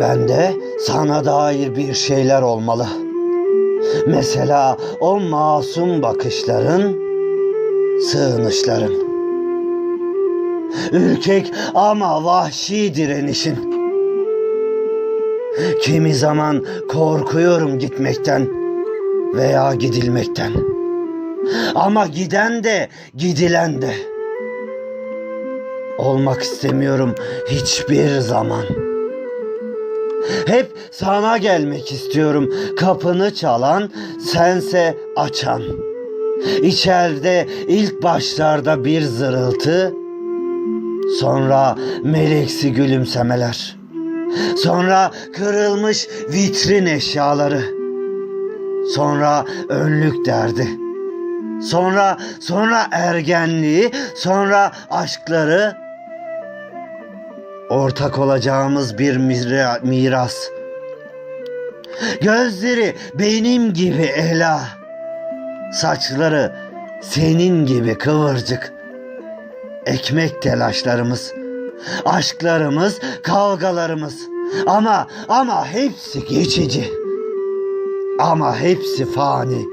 Bende sana dair bir şeyler olmalı. Mesela o masum bakışların, sığınışların. Ürkek ama vahşi direnişin. Kimi zaman korkuyorum gitmekten veya gidilmekten. Ama giden de gidilen de. Olmak istemiyorum hiçbir zaman. Hep sana gelmek istiyorum. Kapını çalan, sense açan. İçeride ilk başlarda bir zırıltı, sonra meleksi gülümsemeler. Sonra kırılmış vitrin eşyaları. Sonra önlük derdi. Sonra sonra ergenliği, sonra aşkları ortak olacağımız bir mira- miras. Gözleri benim gibi ela. Saçları senin gibi kıvırcık. Ekmek telaşlarımız, aşklarımız, kavgalarımız. Ama ama hepsi geçici. Ama hepsi fani.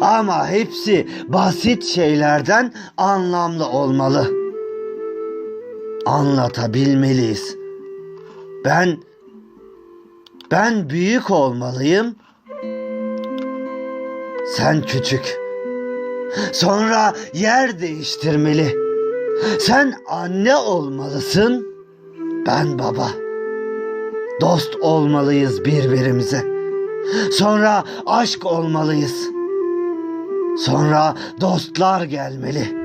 Ama hepsi basit şeylerden anlamlı olmalı. Anlatabilmeliyiz. Ben ben büyük olmalıyım. Sen küçük. Sonra yer değiştirmeli. Sen anne olmalısın. Ben baba. Dost olmalıyız birbirimize. Sonra aşk olmalıyız. Sonra dostlar gelmeli.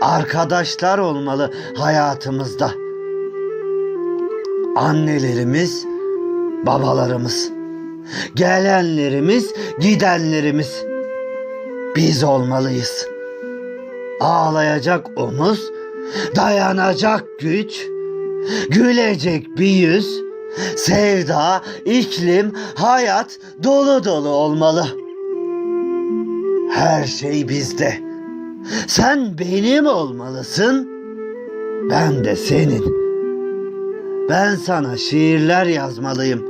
Arkadaşlar olmalı hayatımızda. Annelerimiz, babalarımız, gelenlerimiz, gidenlerimiz. Biz olmalıyız. Ağlayacak omuz, dayanacak güç, gülecek bir yüz, sevda, iklim, hayat dolu dolu olmalı. Her şey bizde. Sen benim olmalısın. Ben de senin. Ben sana şiirler yazmalıyım.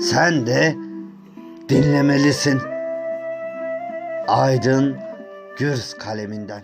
Sen de dinlemelisin. Aydın Gürz kaleminden.